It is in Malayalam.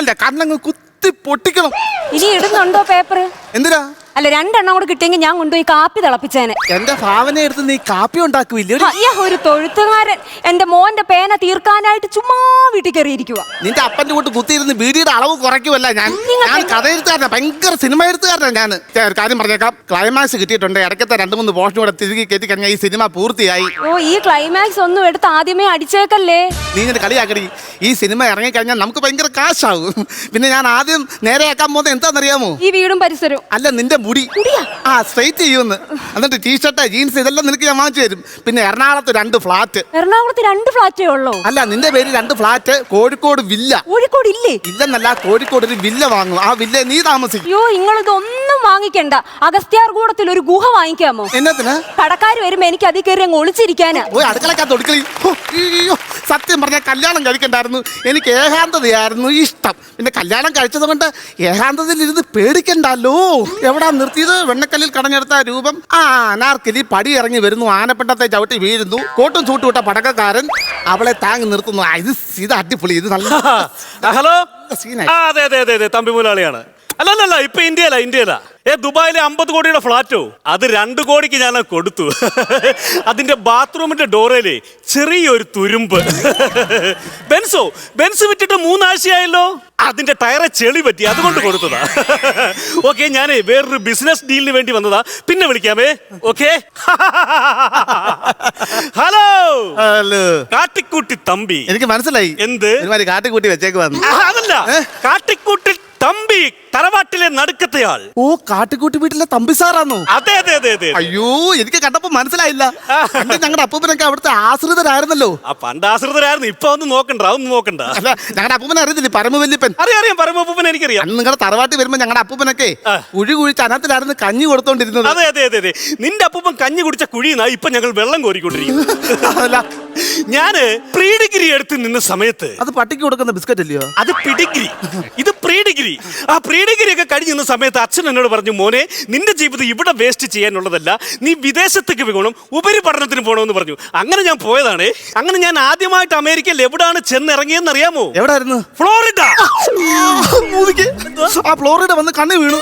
അല്ല കണ്ണങ്ങ് കുത്തി പൊട്ടിക്കണം. ഇനി ഇടുന്നുണ്ടോ പേപ്പർ എന്തിനാ? അല്ല രണ്ടെണ്ണം കൂടെ കിട്ടിയെങ്കിൽ ഞാൻ കൊണ്ടുപോയി കാപ്പി തിളപ്പിച്ചേനെ. എന്റെ ഭാവന എടുത്ത് നീ കാപ്പി ഉണ്ടാക്കുവില്ലേ? അയ്യ ഒരു തൊഴുത്തുകാരൻ. എന്റെ മോന്റെ പേന തീർക്കാനായിട്ട് ചുമ്മാ വീട്ടിൽ കയറിയിരിക്കുക നിന്റെ അപ്പന്റെ കൂട്ട് കുത്തിയിരുന്ന് വീടിയുടെ അളവ് കുറയ്ക്കുമല്ല ഞാൻ. ഞാൻ കഥ എഴുത്തുകാരനാ ഭയങ്കര സിനിമ എഴുത്തുകാരനാ ഞാൻ ഒരു കാര്യം പറഞ്ഞേക്കാം. ക്ലൈമാക്സ് കിട്ടിയിട്ടുണ്ട്. ഇടയ്ക്കത്തെ രണ്ട് മൂന്ന് പോഷൻ കൂടെ തിരികെ കയറ്റി കഴിഞ്ഞാൽ ഈ സിനിമ പൂർത്തിയായി. ഓ ഈ ക്ലൈമാക്സ് ഒന്നും എടുത്ത് ആദ്യമേ അടിച്ചേക്കല്ലേ? നീ ഇങ്ങനെ കളിയാക്കടി. ഈ സിനിമ ഇറങ്ങിക്കഴിഞ്ഞാൽ നമുക്ക് ഭയങ്കര കാശാവും. പിന്നെ ഞാൻ ആദ്യം നേരെയാക്കാൻ പോകുന്നത് എന്താണെന്നറിയാമോ? ഈ വീടും പരിസരവും. അല്ല നിന്റെ മുടി? ആ സ്ട്രൈറ്റ് ചെയ്യുമെന്ന് എന്നിട്ട് ടീഷർട്ട് ജീൻസ് ഇതെല്ലാം നിനക്ക് ഞാൻ വാങ്ങിച്ചു തരും. പിന്നെ എറണാകുളത്ത് രണ്ട് ഫ്ലാറ്റ് എറണാകുളത്ത് രണ്ട് ഫ്ലാറ്റേ ഉള്ളൂ? അല്ല നിന്റെ പേര് രണ്ട് ഫ്ലാറ്റ് കോഴിക്കോട് വില്ല. കോഴിക്കോട് ഇല്ലേ? ഇല്ലെന്നല്ല കോഴിക്കോട് ഒരു വില്ല വാങ്ങും. ആ വില്ല നീ താമസിക്കും. അയ്യോ നിങ്ങളിതൊന്നും വാങ്ങിക്കണ്ട. അഗസ്ത്യാർകൂടത്തിൽ ഒരു ഗുഹ വാങ്ങിക്കാമോ? എന്നതിന്? കടക്കാർ വരുമ്പോ എനിക്ക് അതിൽ കയറി അങ്ങ് ഒളിച്ചിരിക്കാനാ. പോയി അടുക്കളക്കകത്ത് ഒടുക്കളി അയ്യോ സത്യം പറഞ്ഞ കല്യാണം കഴിക്കണ്ടായിരുന്നു. എനിക്ക് ഏകാന്തതയായിരുന്നു ഇഷ്ടം. പിന്നെ കല്യാണം കഴിച്ചത് കൊണ്ട് ഏകാന്തതയിലിരുന്ന് പേടിക്കണ്ടല്ലോ. എവിടാ നിർത്തിയത്? വെണ്ണക്കല്ലിൽ കടഞ്ഞെടുത്ത രൂപം. ആ അനാർക്കലി പടി ഇറങ്ങി വരുന്നു. ആനപ്പെട്ടത്തെ ചവിട്ടി വീഴുന്നു. കോട്ടും ചൂട്ടുവിട്ട പടക്കക്കാരൻ അവളെ താങ്ങി നിർത്തുന്നു. ആ, ഇത് ഇത് അടിപൊളി. ഇത് നല്ല ഹലോ. സീനായി. ആ അതെ അതെ അതെ അതെ. തമ്പി മുതലാളിയാണ്. അല്ല അല്ല അല്ല ഇപ്പൊ ഇന്ത്യയിലാ ഇന്ത്യയില. ഏ ദുബായിലെ അമ്പത് കോടിയുടെ ഫ്ലാറ്റോ? അത് രണ്ട് കോടിക്ക് ഞാൻ കൊടുത്തു. അതിന്റെ ബാത്റൂമിന്റെ ഡോറയിലെ ചെറിയൊരു തുരുമ്പ്. ബെൻസോ ബെൻസ് വിറ്റിട്ട് മൂന്നാഴ്ചയായല്ലോ? അതിന്റെ ടയറെ ചെളി പറ്റി അതുകൊണ്ട് കൊടുത്തതാ. ഓക്കെ ഞാനേ വേറൊരു ബിസിനസ് ഡീലിന് വേണ്ടി വന്നതാ. പിന്നെ വിളിക്കാമേ ഓക്കെ? ഹലോ? ഹലോ. കാട്ടിക്കൂട്ടി തമ്പി. എനിക്ക് മനസ്സിലായി. എന്ത്? കാട്ടിക്കൂട്ടി വെച്ചേക്ക് വന്നു അതല്ല. ഏ? തമ്പി തറവാട്ടിലെ നടുക്കത്തെയാൾ. ഓ കാട്ടുകൂട്ടി വീട്ടിലെ തമ്പി സാറാണോ അതെ അതെ അതെ അതെ അയ്യോ എനിക്ക് കണ്ടപ്പോ മനസ്സിലായില്ല. പണ്ട് ഞങ്ങളുടെ അപ്പൂപ്പനൊക്കെ അവിടുത്തെ ആശ്രിതരായിരുന്നല്ലോ. ആ പണ്ട് ആശ്രിതരായിരുന്നു ഇപ്പൊ ഒന്ന് നോക്കണ്ട അതൊന്നും നോക്കണ്ട. അല്ല ഞങ്ങളുടെ അപ്പൂപ്പനെ അറിയത്തില്ലേ? പരമവല്യപ്പൻ. അറിയാം അറിയാം പരമപ്പൂപ്പൻ എനിക്കറിയാം. അന്ന് നിങ്ങളുടെ തറവാട്ടിൽ വരുമ്പോ ഞങ്ങളുടെ അപ്പൂപ്പനൊക്കെ. കുഴി കുഴിച്ച് അനത്തിലായിരുന്നു കഞ്ഞി കൊടുത്തോണ്ടിരുന്നത്. അതെ അതെ അതെ അതെ. നിന്റെ അപ്പൂപ്പൻ കഞ്ഞി കുടിച്ച കുഴിന്നാ ഇപ്പൊ ഞങ്ങൾ വെള്ളം കോരിക്കൊണ്ടിരിക്കുന്നു ഞാൻ പ്രീ ഡിഗ്രി എടുത്ത് നിന്ന സമയത്ത് അത് പട്ടിക്ക് കൊടുക്കുന്ന ബിസ്ക്കറ്റ് അല്ലയോ അത് പിടിഗ്രി ഇത് പ്രീ ഡിഗ്രി. ആ പ്രീ ഡിഗ്രി ഒക്കെ കഴിഞ്ഞ് നിന്ന സമയത്ത് അച്ഛൻ എന്നോട് പറഞ്ഞു മോനെ നിന്റെ ജീവിതം ഇവിടെ വേസ്റ്റ് ചെയ്യാനുള്ളതല്ല. നീ വിദേശത്തേക്ക് പോകണം ഉപരിപഠനത്തിന് പോകണമെന്ന് പറഞ്ഞു. അങ്ങനെ ഞാൻ പോയതാണ്. അങ്ങനെ ഞാൻ ആദ്യമായിട്ട് അമേരിക്കയിൽ എവിടാണ് ചെന്നിറങ്ങിയെന്ന് അറിയാമോ? എവിടായിരുന്നു? ഫ്ലോറിഡ. ആ ഫ്ലോറിഡ വന്ന് കണ്ണി വീണു.